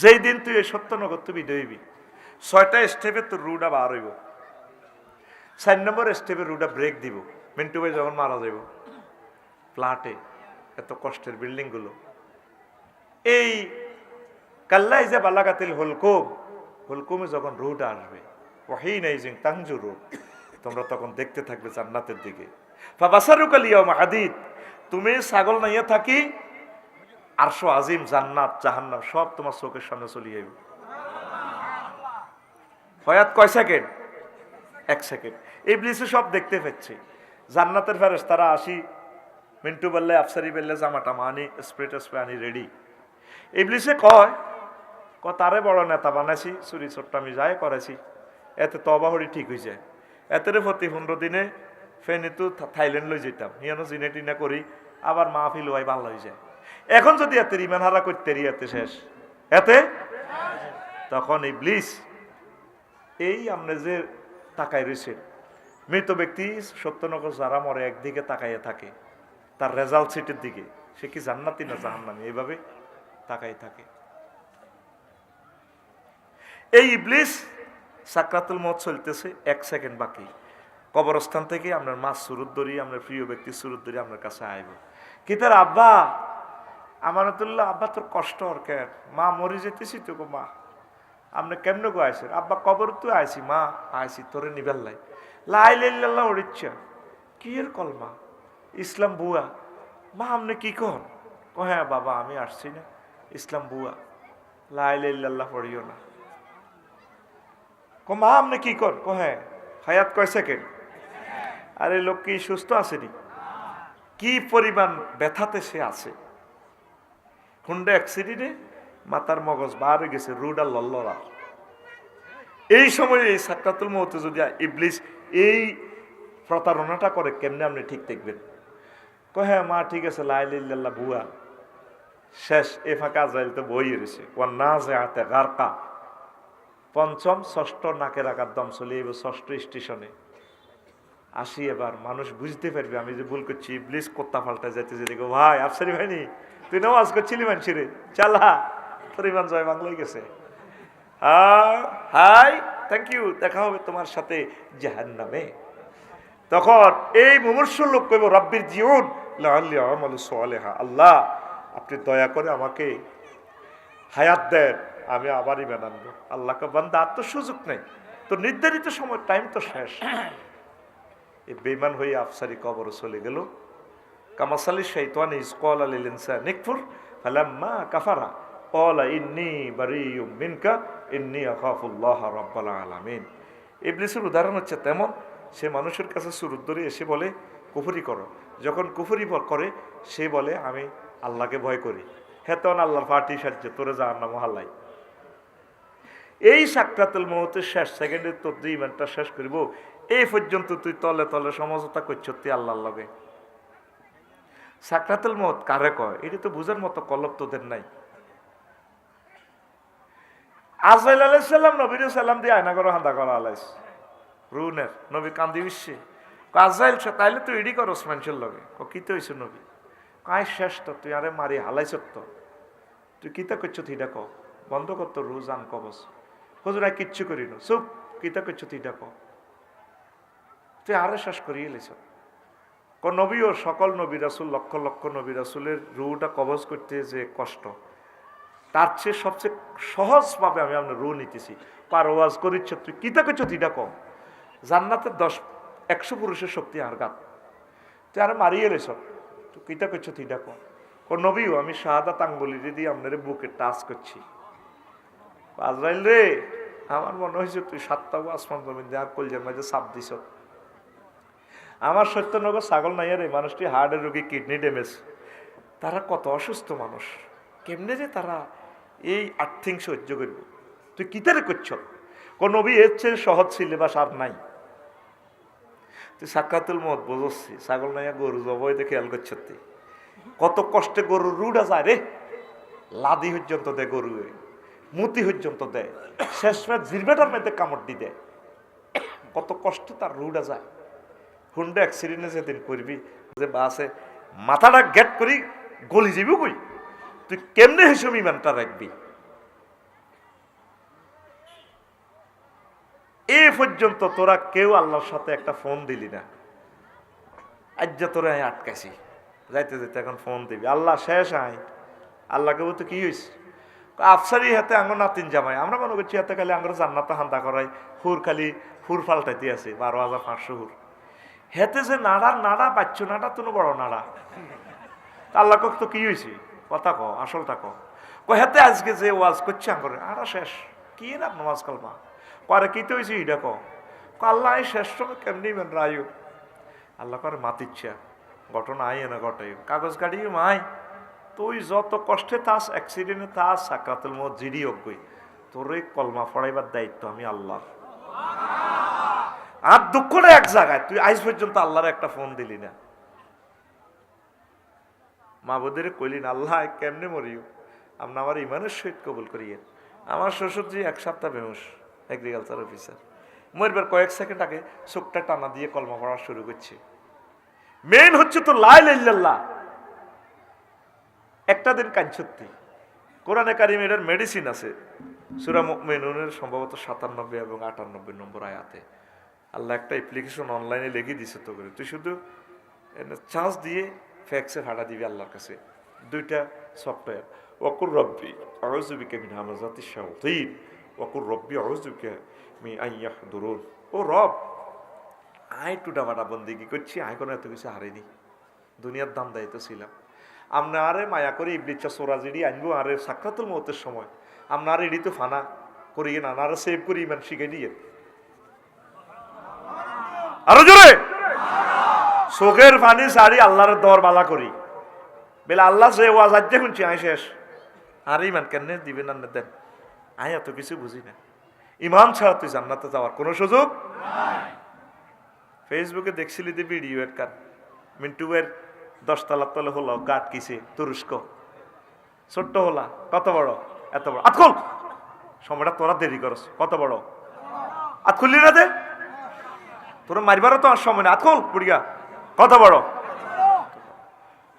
যেই দিন তুই এই সত্য নগর তুমি দইবি, ছয়টা স্টেপে তোর রুটা বার হইব। চার নম্বর স্টেপে রুটা ব্রেক দিব, মিন্টু ভাই যখন মারা যাইব, ফ্ল্যাটে এত কষ্টের বিল্ডিংগুলো। এই কাল্লাই যে বালাকাতিল হুলকুম, হুলকুমে যখন রুট আসবে ওয়াহি নাইজিং তাংজু রুট তোমরা তখন দেখতে থাকবে জান্নাতের দিকে। ফাবাসারুকাল ইয়াউম হাদিদ, তুমি ছাগল নাইয়া থাকি আরশো আজিম, জান্নাত, জাহান্নাম, সব তোমার চোখের সামনে চলে যাবে হয়াত কয় সেকেন্ড? এক সেকেন্ড। ইবলিসে সব দেখতে পাচ্ছে। জান্নাতের ফেরেস তারা আসি, মিন্টু বললে, আফসারি বললে জামাটা মানি স্প্রে স্প্রে আনি রেডি ইবলিসে কয় ক তারে বড় নেতা বানাইছি, চুরি ছোট্ট আমি যাই করেছি এতে তবাহরি ঠিক হয়ে যায়। এতের প্রতি পনেরো দিনে ফেনি তো থাইল্যান্ড লই যেতাম হিয়ানো জিনে টিনা করি, আবার মাহফিল হওয়াই ভালো হয়ে যায়। এখন যদি এতে ইমান হারা করতে এতে শেষ। এতে? তখন ইবলিস এই আপনি যে তাকায় রয়েছে, মৃত ব্যক্তি সত্যনগর যারা মরে একদিকে তাকাইয়ে থাকে, তার রেজাল্ট সিটের দিকে, সে কি জান্নাতি না জাহান্নামি? এইভাবে তাকাই থাকে। এই ইবলিস সাকরাতুল মত চলতেছে এক সেকেন্ড বাকি। কবরস্থান থেকে আপনার মাছ সুরুত ধরি আপনার প্রিয় ব্যক্তি সুরুত ধরি আপনার কাছে আইব। কি তার আব্বা? আমানতুল্লাহ, আব্বা তোর কষ্ট ওর কেন মা মরে যেতেছি তো গো মা। আপনি কেমনে গো আইসেন আব্বা কবর তো আইসি মা আইসি তোরে নিবেল লাই। লাই লাইল্লাহ ওরিচ্ছা কি এর কলমা? ইসলাম বুয়া। মা, আপনি কি কন? ও হ্যাঁ বাবা, আমি আসছি না। ইসলাম বুয়া। লাই লাইল্লাহ পড়িও না। কো মা, আপনি কি কর কো হ্যাঁ। হায়াত কয় সেকেন্ড? আরে, লোক কি সুস্থ আসেনি কি পরিমাণ ব্যথাতে সে আছে? হুন্ডা অ্যাক্সিডেন্টে মাতার মগজ বার হয়ে গেছে, রুডা লল্লরা। এই সময় এই সাক্রাতুল মহতে যদি ইবলিস এই প্রতারণাটা করে, কেমনে আপনি ঠিক দেখবেন? কো হ্যাঁ মা, ঠিক আছে লাইল্লাহ বুয়া। শেষ, এ ফাঁকা যাইল তো বই রয়েছে না যে হাতে গারকা। পঞ্চম, ষষ্ঠ, নাকের আকার দম চলে এবার ষষ্ঠ স্টেশনে। আসি এবার, মানুষ বুঝতে পারবে, আমি যে ভুল করছি, ইবলিস কোত্তা পাল্টা যাইতে যে দেখো, ভাই, আফসারি ভাইনি? তুই নামাজ করছিলি মানুষের চালা, তোর ইমান জয় বাংলায় গেছে। হাই থ্যাংক ইউ দেখা হবে তোমার সাথে জাহান নামে তখন এই মুমূর্ষ লোক কইব, রব্বির জীবন আল্লাহ, আপনি দয়া করে আমাকে হায়াত দেন, আমি আবারই বানানবো আল্লাহকে বান্দা আর তো সুযোগ নেই। তো নির্ধারিত সময় টাইম তো শেষ। এই বেমান হয়ে আফসারি কবর চলে গেল। কামাসালি শৈতান ইসকল আলী লিনসা নিকফুর ফালাম্মা কাফারা কলা ইন্নি বারি মিনকা ইন্নি আকাফুল্লাহ রব্বাল আলামিন ইবলিসের উদাহরণ হচ্ছে তেমন, সে মানুষের কাছে সুরুদ্দরি এসে বলে, কুফুরি করো। যখন কুফুরি করে, সে বলে, আমি আল্লাহকে ভয় করি। হেতন আল্লাহ আল্লাহর ফাটি সাজছে, তোরে যা আন্না মহাল্লাই এই সাক্ষাতের মুহূর্তে শেষ সেকেন্ডে তোর যে ইভেন্টটা শেষ করিব। এই পর্যন্ত তুই তলে তলে সমঝোতা করছ, তুই আল্লাহর লগে। সাকরাতুল মত কারে কয়? এটা তো বুঝার মতো কলব তোদের নাই। আজরাইল আলাইসাল্লাম নবীর সাল্লাম দিয়ে আয়না করো হান্দা করা আলাইস। রুনের নবী কান্দি বিশ্বে। আজরাইল তাইলে তুই ইডি করস মানুষের লগে। ক কিতে হয়েছে নবী? কাই শেষ তো, তুই আরে মারি হালাইছ তো। তুই কিতা করছ তুই ডাক বন্ধ করতো রোজ আন কবস হুজুরা কিচ্ছু করি না চুপ, কিতা করছ তুই ডাক তুই আরে শেষ করিয়ে এলিস ক নবী ও সকল নবী রাসুল, লক্ষ লক্ষ নবী রাসুলের রুটা কবজ করতে যে কষ্ট, তার চেয়ে সবচেয়ে সহজভাবে আমি আপনার রু নিতেছি। পার ওয়াজ করিচ্ছ তুই কিতা করছ তুই ডাক জান্নাতের দশ, একশো পুরুষের শক্তি আর গাত। তুই আর মারিয়ে এলেছ তুই কিতা করছ তুই ডাক ও নবীও আমি শাহাদাত আঙ্গুলি দিয়ে আপনার বুকে টাচ করছি। আজরাইল রে, আমার মনে হয়েছে তুই সাতটা আসমান জমিন দিয়ে আর কলজের মাঝে সাপ দিছ। আমার সত্যনগর ছাগল নাই এই মানুষটি হার্টের রোগী, কিডনি ড্যামেজ। তারা কত অসুস্থ মানুষ। কেমনে যে তারা এই আর্থিং সহ্য করব? তুই কিতারে করছ? কোন নবী এর চেয়ে সহজ সিলেবাস আর নাই। তুই সাক্ষাতুল মত বুঝছি ছাগল নাইয়া গরু জবাই দেখে খেয়াল করছ তুই কত কষ্টে গরুর রুডা যায় রে। লাদি পর্যন্ত দেয় গরু মুতি পর্যন্ত দেয়। শেষমেশ জিরবেটার মধ্যে কামড় দি দেয়। কত কষ্ট তার রুডা যায়। হুন্ডা অ্যাক্সিডেন্টে যেদিন করবি, যে বাসে মাথাটা গেট করি, গলি যাবি কই? তুই কেমনে হিসেব ইমানটা রাখবি? এ পর্যন্ত তোরা কেউ আল্লাহর সাথে একটা ফোন দিলি না। আজ্য তোরা আটকাছি যাইতে যাইতে এখন ফোন দিবি। আল্লাহ শেষ আই আল্লাহকে বলতে কি হয়েছে আফসারি হাতে আঙ্গ নাতিন জামাই। আমরা মনে করছি হাতে খালি আঙ্গুর জান্নাত হান্দা করাই। হুর খালি হুর ফাল্টাইতে আছে, বারো হাজার পাঁচশো হুর। হেতে যে নাড়ার নাড়া, বাচ্চু নাড়া তুমি বড় নাড়া। আল্লাহ কক তো কি হয়েছে কথা ক আসলটা ক ক হেতে আজকে যে ওয়াজ করছে আঙ্গুরে আর শেষ। কি না নমাজ কালমা? করে কি তো হয়েছে এটা ক আল্লাহ এই শেষ সময় কেমনি মেন রায়ু? আল্লাহ করে মাতিচ্ছা ঘটনা আই না ঘটাই কাগজ কাটি মাই। তুই যত কষ্টে থাস অ্যাক্সিডেন্টে থাস সাকাতুল মত জিডি অজ্ঞই তোর কলমা ফড়াইবার দায়িত্ব আমি আল্লাহ আর দুঃখটা এক জায়গায়। তুই আজ পর্যন্ত আল্লাহর একটা ফোন দিলি না। মা বোধের কইলিন আল্লাহ কেমনে মরিও আপনি আমার ইমানের সহিত কবুল করিয়ে আমার শ্বশুরজি এক সপ্তাহ বেমুস এগ্রিকালচার অফিসার মরবার কয়েক সেকেন্ড আগে চোখটা টানা দিয়ে কলমা পড়া শুরু করছে। মেন হচ্ছে তো লাই লাইল্লাহ একটা দিন কাঞ্চত্তি কোরআনে কারিম এটার মেডিসিন আছে। সুরা মেনুনের সম্ভবত সাতানব্বই এবং আটানব্বই নম্বর আয়াতে। আল্লাহ একটা অ্যাপ্লিকেশন অনলাইনে লিখে দিছে তো করে। তুই শুধু চান্স দিয়ে ফ্যাক্সে ভাড়া দিবি আল্লাহর কাছে। দুইটা সফটওয়্যার ওয়াকুর রব্বি আউযুবিকা মিন হামাযাতি শায়াতিন। ওয়াকুর রব্বি আউযুবিকা মিন আন ইয়াহদুরুন। ও রব, আয় টুটা বাটা বন্দিগি করছি? আয় কোনো এত কিছু হারিনি দুনিয়ার দাম দায়িত্ব ছিলাম। আমরা আরে মায়া করে ইবলিচ্ছা সোরাজিডি আনব আরে সাক্ষাতুল মতের সময়। আমরা আর এডি তো ফানা করিয়ে না আরে সেভ করি ইমান শিখে দিয়ে। আরও জোরে। চোখের পানি সারি আল্লাহর দর বালা করি। বেলা আল্লাহ সে ওয়াজ আজ্জে শুনছি আই শেষ। আর ইমান কেন দিবেন না দেন আই এত কিছু বুঝি না। ইমান ছাড়া তুই জান্নাতে যাওয়ার কোনো সুযোগ ফেসবুকে দেখছিলি যে ভিডিও একটা মিন্টুয়ের দশতলার তলে হলো, গাট কিসে? তুরস্ক। ছোট্ট হলা, কত বড়? এত বড়। আতকুল সময়টা তোরা দেরি করস, কত বড়? আত খুললি না দে তোরা মারিবারও তো আর সময় না আতকুল বুড়িয়া কত বড়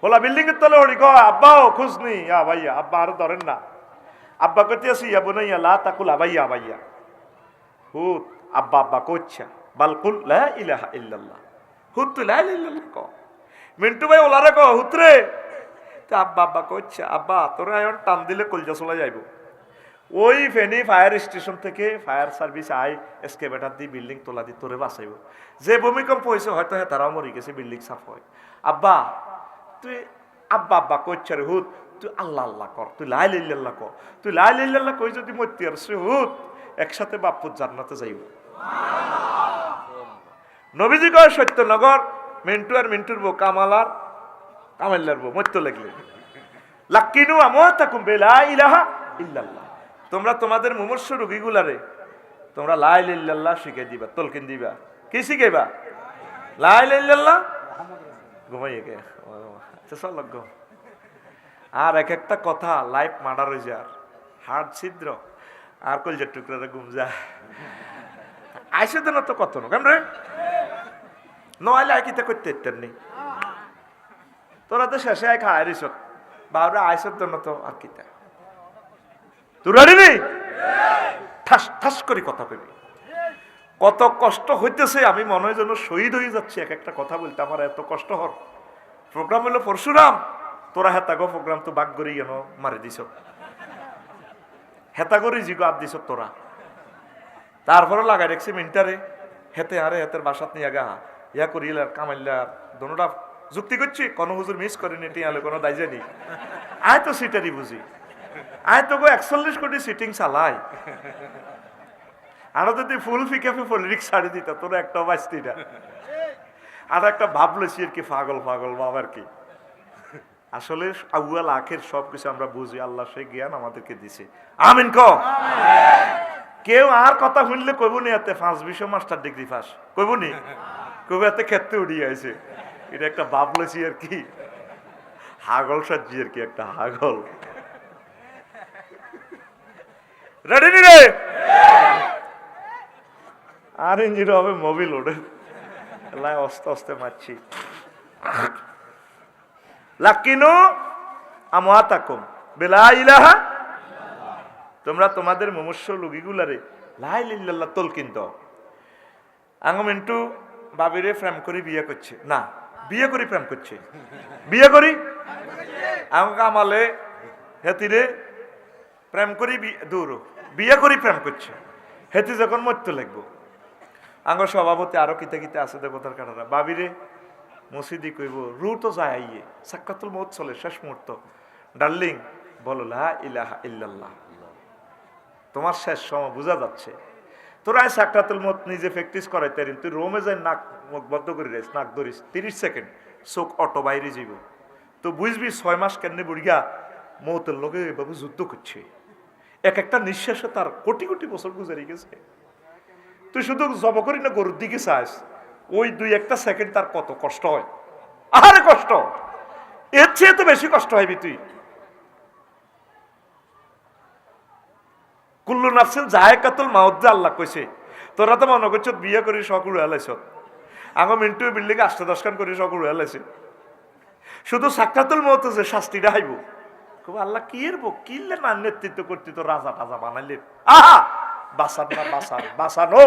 হোলা বিল্ডিং এর তলে হড়ি ক আব্বাও খুশ নি। ইয়া ভাইয়া, আব্বা আর ধরেন না। আব্বা কইতে আসি ইয়া বুনাইয়া, লা তাকুল আবাইয়া আবাইয়া হুত, আব্বা আব্বা কোচ্ছা বালকুল লা ইলাহা ইল্লাল্লাহ। হুত লা ইল্লাল্লাহ ক মিন্টু ভাই ওলারে ক হুতরে তা আব্বা আব্বা কোচ্ছা আব্বা, তোরা এখন টান দিলে কলজা চলে যাইব। ওই ফেনি ফায়ার স্টেশন থেকে ফায়ার সার্ভিস আই এসকেভেটার দিয়ে বিল্ডিং তোলা দিয়ে তোরে বাঁচাইব। যে ভূমিকম্প হয়েছে হয়তো হ্যাঁ তারাও মরি গেছে, বিল্ডিং সাফ হয়। আব্বা, তুই আব্বা আব্বা কইছে রে হুত, তুই আল্লাহ আল্লাহ কর তুই লাই লিল্লাহ কর তুই লাই লিল্লাহ কই যদি মরতে আর সে হুত, একসাথে বাপুর জান্নাতে যাইব। নবীজি কয় সত্যনগর মিন্টু আর মিন্টুর বউ কামালার কামাল্লার বউ মরতে লাগলে। লাক্কিনু আমো তাকুম বেলা ইলাহা ইল্লাল্লাহ। তোমরা তোমাদের মুমূর্ষ রোগীগুলারে তোমরা লাই লিল্লাল্লাহ শিখে দিবা, তলকিন দিবা। কি শিখাইবা? লাই লিল্লাল্লাহ? ঘুমাইয়ে গে। আচ্ছা চল আর এক একটা কথা, লাইফ মার্ডার হয়ে যায়। হার্ট ছিদ্র, আর কলজার টুকরারে ঘুম যা আইসে দেন তো কত কেন রে নইলে আইকিতে করতে ইত্যার নেই। তোরা তো শেষে আয় খায় রিস বাবরা আইসের জন্য তো আর কিতা। তুই রেডি নেই ঠাস ঠাস করে কথা কবি কত কষ্ট হইতেছে, আমি মনে হয় যেন শহীদ হয়ে যাচ্ছি, এক একটা কথা বলতে। আমার এত কষ্ট হর। প্রোগ্রাম হলো পরশুরাম। তোরা হেতাগো প্রোগ্রাম তো বাক করি কেন মারি দিছ। হেতা করি জিগো আদ দিছ তোরা। তারপরে লাগাই দেখছি মিন্টারে। হেতে আরে, হেতের বাসাত নিয়ে গা। ইয়া করিলার, কামাইলার দোনোটা যুক্তি করছি, কোনো হুজুর মিস করেনি, টিয়ালে কোনো দায় জানি। আয় তো সিটারি বুঝি। আয় তো গো একচল্লিশ কোটি সিটিং চালাই। আরও যদি ফুল ফিকে পলিটিক্স ছাড়ি দিত, তোর একটা বাঁচতি না। আর একটা ভাবলেছি আর কি, পাগল পাগল বাবার কি। আসলে আউয়াল, আখের সব কিছু আমরা বুঝি, আল্লাহ সেই জ্ঞান আমাদেরকে দিছে। আমিন ক কেউ আর কথা শুনলে কইব নি, এতে পাঁচ বিষয় মাস্টার ডিগ্রি পাস কইব নি? কইব এতে ক্ষেত্রে উড়িয়ে আছে এটা একটা ভাবলেছি আর কি। হাগল সাজি আর কি, একটা হাগল। রেডি নি রে আর ইঞ্জিন হবে মোবিল ওঠে লাই অস্তে অস্তে মারছি লাকিনু আমাতাকুম বেলা ইলাহা তোমরা তোমাদের মমস্য লুগিগুলারে লাই লিল্লাল্লাহ তলকিন দাও আঙ্গ মিন্টু বাবিরে প্রেম করি বিয়ে করছে না বিয়ে করি প্রেম করছে বিয়ে করি আঙ্গ কামালে হেতিরে প্রেম করি দূর। বিয়ে করি প্রেম করছে। হেতি যখন মরতে লাগবো। আঙ্গ সভাপতি আরও কিতে কিতে আছে দেবতার কাটারা বাবিরে মসজিদি কইব রু তো যায় আইয়ে সাক্ষাতুল মত চলে, শেষ মুহূর্ত। ডার্লিং, বলো, লা ইলাহা ইল্লাল্লাহ। তোমার শেষ সময় বোঝা যাচ্ছে। তোরা সাক্ষাতুল মত নিজে প্র্যাকটিস করাই তারিন তুই রোমে যাই নাক মুখ বদ্ধ করি রেস, নাক ধরিস, তিরিশ সেকেন্ড চোখ অটো বাইরে যাইব। তো বুঝবি ছয় মাস কেন বুড়িয়া মৌতের লোকে এভাবে যুদ্ধ করছে। এক একটা নিঃশ্বাসে তার কোটি কোটি বছর গুজারি গেছে। তুই শুধু জব করি না, গরুর দিকে চাস, ওই দুই একটা সেকেন্ড তার কত কষ্ট হয়। আহারে কষ্ট! এর চেয়ে তো বেশি কষ্ট হইবি তুই। কুল্লু নাফসিন জায়কাতুল মাউদ্দে আল্লাহ কইছে, তোরা তো মনে করছ বিয়ে করি সকল এলাইছ আঙ মিন্টু বিল্ডিং আষ্ট দশখান করি সকল এলাইছে শুধু সাক্ষাতুল মত যে শাস্তিটা হাইব। খুব আল্লাহ, কি এর বো কিনলে না নেতৃত্ব করতে তো রাজা টাজা বানাইলে? আহা! বাসান না বাসান বাসানো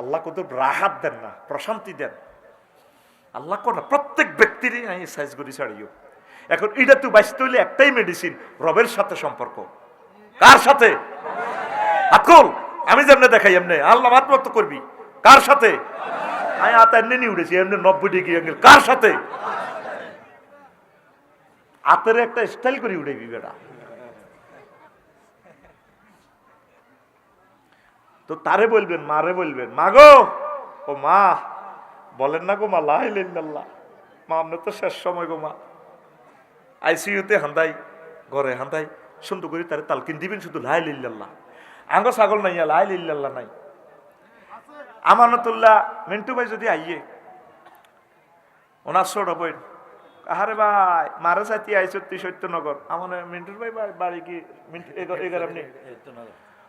আল্লাহ কত রাহাত দেন না, প্রশান্তি দেন। আল্লাহ কোন প্রত্যেক ব্যক্তিরই আমি সাইজ করি ছাড়িও। এখন এটা তুই বাঁচতে হইলে একটাই মেডিসিন রবের সাথে সম্পর্ক। কার সাথে? আকুল আমি যেমনে দেখাই, এমনি। আল্লাহ মাত্র করবি। কার সাথে? আমি আতা এমনি নিয়ে উঠেছি, এমনি নব্বই ডিগ্রি অ্যাঙ্গেল কার সাথে? হাতের একটা স্টাইল করে উঠেবি বেটা তো তারে বলবেন, মারে বলবেন মা গো ও মা, বলেন না গো মা লাইল্লাহ মা আপনার তো শেষ সময় গো মা। আইসিইউতে হান্দাই, ঘরে হান্দাই, সুন্দর করে তারে তালকিন দিবেন শুধু লাই লিল্লাল্লাহ আঙ্গ ছাগল নাই লাই লিল্লাল্লাহ নাই। আমানতুল্লাহ, মিন্টু ভাই যদি আইয়ে, ওনার ছোট বই আহারে ভাই মারা সাথী আইসো তুই সত্যনগর। আমার মিন্টুর ভাই বাড়ি কি? এগার আপনি?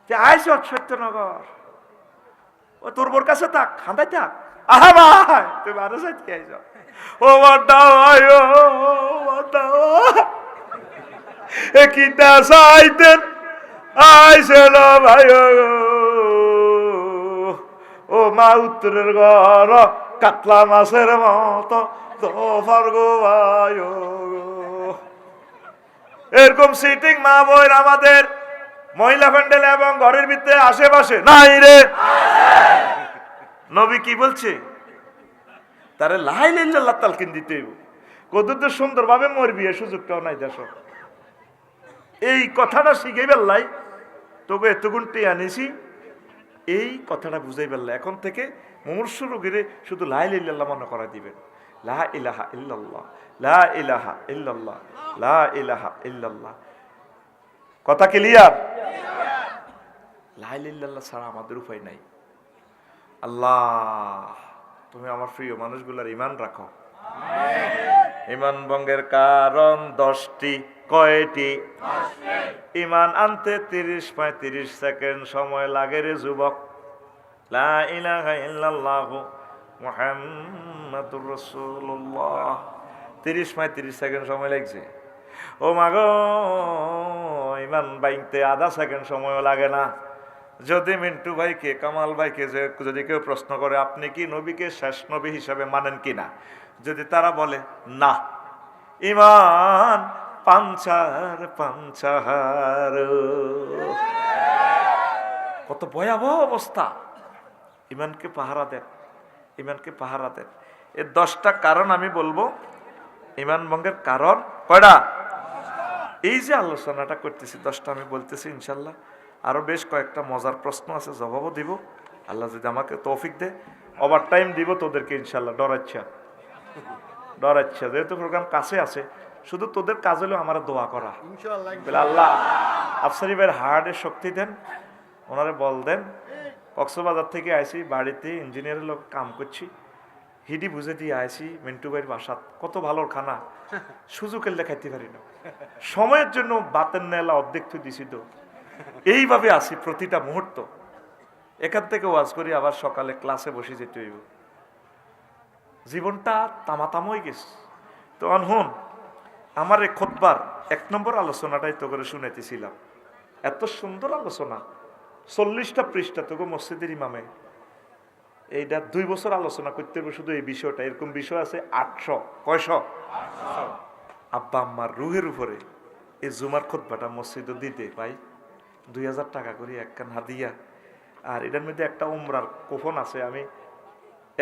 আইসো সত্যনগর। ও তোর বোর কাছে থাক হাঁদাই থাক। আহা ভাই তুই মারা সাথী আইসো ও বাড্ডা ভাই ও বাড্ডা একিটা সাইতেন? আইসেল ভাই ও। ও মা উত্তরের ঘর কাতলা মাছের মতো। এরকম সিটিং মা বই আমাদের মহিলা প্যান্ডেল এবং ঘরের ভিতরে আশেপাশে নাই রে। নবী কি বলছে? তারে লাই লাইল্লাহ তালকিন দিতে কত সুন্দরভাবে মরবি, এ সুযোগটাও নাই দেশ এই কথাটা শিখে বেল্লাই, তোকে এতগুণ টেয়ে আনিছি এই কথাটা বুঝাই বেল্লা এখন থেকে মুমূর্ষ রোগীরে শুধু লাই ইল্লাল্লাহ মনে করা দিবেন। লা ইলাহা ইল্লাল্লাহ, লা ইলাহা লা ইলাহা কথা ক্লিয়ার লা ছাড়া আমাদের উপায় নাই। আল্লাহ, তুমি আমার প্রিয় মানুষগুলার ইমান রাখো। ইমান ভঙ্গের কারণ দশটি, কয়টি? ইমান আনতে তিরিশ পঁয়ত্রিশ সেকেন্ড সময় লাগে রে যুবক। লা মুহাম্মাদুর রাসূলুল্লাহ। তিরিশ পঁয়ত্রিশ সেকেন্ড সময় লাগছে। ও মাগো ইমান বাইতে আধা সেকেন্ড সময়ও লাগে না। যদি মিন্টু ভাইকে, কামাল ভাইকে যে যদি কেউ প্রশ্ন করে, আপনি কি নবীকে শেষ নবী হিসাবে মানেন কি না যদি তারা বলে, না। ইমান পাঞ্চার পাঞ্চার। কত ভয়াবহ অবস্থা। ইমানকে পাহারা দেন। ইমানকে পাহারা দেন। এর দশটা কারণ আমি বলব। ইমান ভঙ্গের কারণ কয়টা? এই যে আলোচনাটা করতেছি দশটা আমি বলতেছি ইনশাল্লাহ। আরও বেশ কয়েকটা মজার প্রশ্ন আছে জবাবও দিব। আল্লাহ যদি আমাকে তৌফিক দে ওভার টাইম দিব তোদেরকে ইনশাল্লাহ ডরাচ্ছা। ডরাচ্ছা যেহেতু প্রোগ্রাম কাছে আছে শুধু তোদের কাজ হলো আমার দোয়া করা। আল্লাহ আফসারি ভাইয়ের হার্টের শক্তি দেন ওনারে বল দেন। কক্সবাজার থেকে আইসি, বাড়িতে ইঞ্জিনিয়ারের লোক কাম করছি। হিডি বুঝে দিয়ে আইসি, মিন্টু ভাইয়ের বাসাত। কত ভালো খানা। সুযোগ এলে খাইতে পারি না। সময়ের জন্য বাতের নেলা অর্ধেক তুই দিছি তো। এইভাবে আসি প্রতিটা মুহূর্ত। এখান থেকে ওয়াজ করি, আবার সকালে ক্লাসে বসে যেতে হইব। জীবনটা তামাতাম হয়ে গেছে। তো অনহন আমার এই খোদবার এক নম্বর আলোচনাটাই তো করে শুনেতেছিলাম এত সুন্দর আলোচনা। চল্লিশটা পৃষ্ঠা তোকে মসজিদের ইমামে। এইটা দুই বছর আলোচনা করতে হবে শুধু এই বিষয়টা। এরকম বিষয় আছে আটশো কয়শ? আব্বা আম্মার রুহের উপরে এই জুমার খোদবাটা মসজিদে দিতে পাই দুই হাজার টাকা করে একখান হাদিয়া। আর এটার মধ্যে একটা উমরার কোফন আছে আমি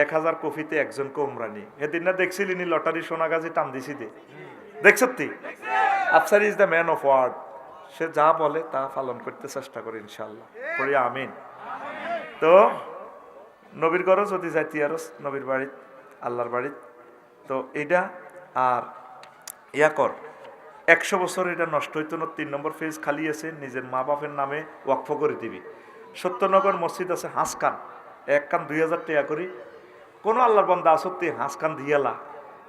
এক হাজার কফিতে একজনকে উমরা নিই। সেদিন না দেখছিলি নি লটারি সোনাগাজি টান দিছি দে। দেখছতি Afsar is the man of word. সে যা বলে তা পালন করতে চেষ্টা করে ইনশাল্লাহ পড়ি আমিন। তো নবীর ঘরও যদি যাইতি আর নবীর বাড়িত আল্লাহর বাড়িত তো এটা আর ইয়া কর, একশো বছর এটা নষ্ট হইতো না, তিন নম্বর ফেজ খালি আছে, নিজের মা বাপের নামে ওয়াকফ করে দিবি। সত্যনগর মসজিদ আছে হাঁসকান এক কান দুই হাজার টাকা করি। কোনো আল্লাহর বন্দা আসত্তি হাঁসকান দিয়ালা।